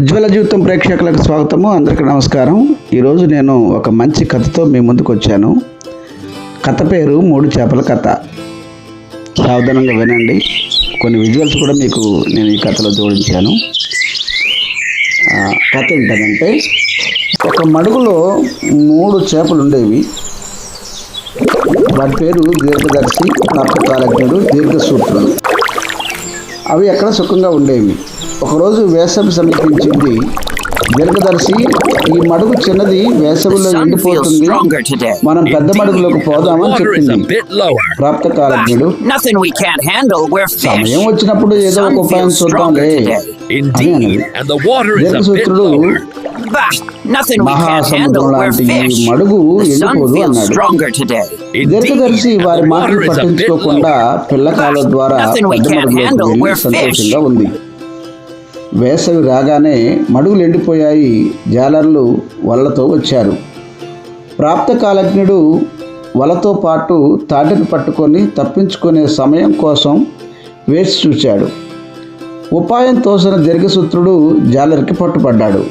ఉజ్వల జీవితం ప్రేక్షకులకు స్వాగతము. అందరికీ నమస్కారం. ఈరోజు నేను ఒక మంచి కథతో మీ ముందుకు వచ్చాను. కథ పేరు మూడు చేపల కథ. సావధానంగా వినండి. కొన్ని విజువల్స్ కూడా మీకు నేను ఈ కథలో జోడించాను. కథ ఏంటంటే ఒక మడుగులో మూడు చేపలు ఉండేవి. వాటి పేరు దీర్ఘదర్శి ప్రాప్తకాలజ్ఞుడు దీర్ఘసూత్రుడు. అవి ఎక్కడ సుఖంగా ఉండేవి. ఒకరోజు వేసవి సమర్పించింది దీర్ఘదర్శి ఈ మడుగు చిన్నది వేసవిలో ఎండిపోతుంది. మనం పెద్ద మడుగులోకి పోదామని చెప్పింది. ప్రాప్త కాలజ్ఞుడు సమయం వచ్చినప్పుడు ఏదో ఒక ఉపాయం చూద్దాం మహాసముద్రం లాంటి ఈ. మడుగు ఎండిపోదు అన్నాడు. దీర్ఘదర్శి వారి మాటలు పట్టించుకోకుండా. పిల్లకాల ద్వారా. సంతోషంగా ఉంది వేసవి రాగానే మడుగులు ఎండిపోయాయి జాలర్లు వలలతో వచ్చారు ప్రాప్తకాలజ్ఞుడు వలతో పాటు తాటిని పట్టుకొని తప్పించుకునే సమయం కోసం వేచి చూశాడు ఉపాయం తోసిన దీర్ఘసూత్రుడు జాలరికి పట్టుపడ్డాడు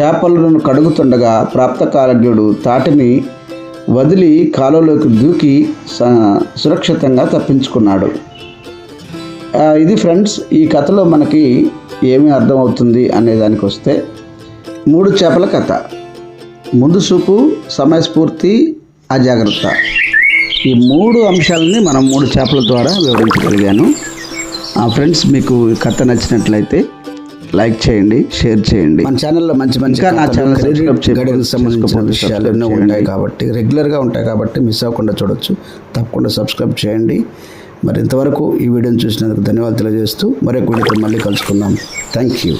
చేపలను కడుగుతుండగా ప్రాప్తకాలజ్ఞుడు తాటిని వదిలి కాలువలోకి దూకి స- సురక్షితంగా తప్పించుకున్నాడు. ఇది ఫ్రెండ్స్ ఈ కథలో మనకి ఏమి అర్థమవుతుంది అనే దానికి వస్తే మూడు చేపల కథ. ముందు చూపు సమయస్ఫూర్తి అజాగ్రత్త. ఈ మూడు అంశాలని మనం మూడు చేపల ద్వారా వివరించగలిగాను. ఆ, ఫ్రెండ్స్ మీకు కథ నచ్చినట్లయితే లైక్ చేయండి షేర్ చేయండి. మన ఛానల్లో మంచి మంచి నా ఛానల్ సంబంధించిన విషయాలు ఎన్నో ఉంటాయి కాబట్టి రెగ్యులర్గా ఉంటాయి కాబట్టి మిస్ అవ్వకుండా చూడొచ్చు. తప్పకుండా సబ్స్క్రైబ్ చేయండి. మరి ఇంతవరకు ఈ వీడియోని చూసినందుకు ధన్యవాదాలు తెలియజేస్తూ మరొక వీడియోతో మళ్ళీ కలుసుకుందాం. Thank you